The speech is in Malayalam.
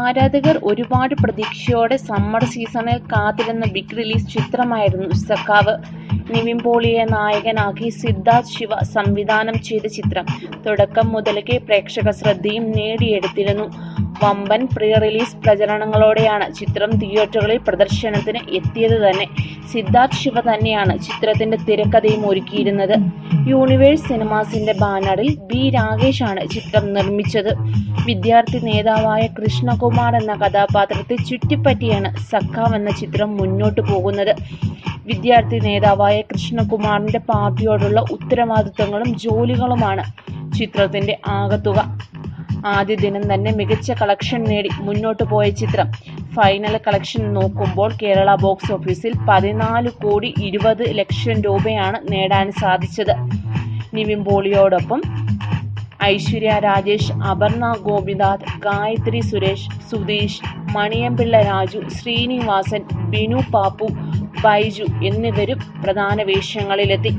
ആരാധകർ ഒരുപാട് പ്രതീക്ഷയോടെ സമ്മർ സീസണിൽ കാത്തിരുന്ന ബിഗ് റിലീസ് ചിത്രമായിരുന്നു സഖാവ് നിവിൻ പോളിയെ നായകനാക്കി സിദ്ധാർത്ഥ് ശിവ സംവിധാനം ചെയ്ത ചിത്രം. തുടക്കം മുതലേ പ്രേക്ഷക ശ്രദ്ധയും നേടിയെടുത്തിരുന്നു. വമ്പൻ പ്രീ റിലീസ് പ്രചരണങ്ങളോടെയാണ് ചിത്രം തിയേറ്ററുകളിൽ പ്രദർശനത്തിന് എത്തിയത് തന്നെ. സിദ്ധാർത്ഥ് ശിവ തന്നെയാണ് ചിത്രത്തിന്റെ തിരക്കഥയും ഒരുക്കിയിരുന്നത്. യൂണിവേഴ്സ് സിനിമാസിന്റെ ബാനറിൽ ബി രാകേഷ് ആണ് ചിത്രം നിർമ്മിച്ചത്. വിദ്യാർത്ഥി നേതാവായ കൃഷ്ണകുമാർ എന്ന കഥാപാത്രത്തെ ചുറ്റിപ്പറ്റിയാണ് സഖാവ് എന്ന ചിത്രം മുന്നോട്ടു പോകുന്നത്. വിദ്യാർത്ഥി നേതാവായ കൃഷ്ണകുമാറിന്റെ പാർട്ടിയോടുള്ള ഉത്തരവാദിത്തങ്ങളും ജോലികളുമാണ് ചിത്രത്തിന്റെ ആകത്തുക. ആദ്യ ദിനം തന്നെ മികച്ച കളക്ഷൻ നേടി മുന്നോട്ട് പോയ ചിത്രം. ഫൈനൽ കളക്ഷൻ നോക്കുമ്പോൾ കേരള ബോക്സ് ഓഫീസിൽ പതിനാല് കോടി ഇരുപത് ലക്ഷം രൂപയാണ് നേടാൻ സാധിച്ചത്. നിവിൻ പോളിയോടൊപ്പം ഐശ്വര്യ രാജേഷ് അപർണ ഗോപിനാഥ് ഗായത്രി സുരേഷ് സുധീഷ് മണിയമ്പിള്ള രാജു ശ്രീനിവാസൻ ബിനു പാപ്പു ബൈജു എന്നിവരും പ്രധാന വേഷങ്ങളിലെത്തി.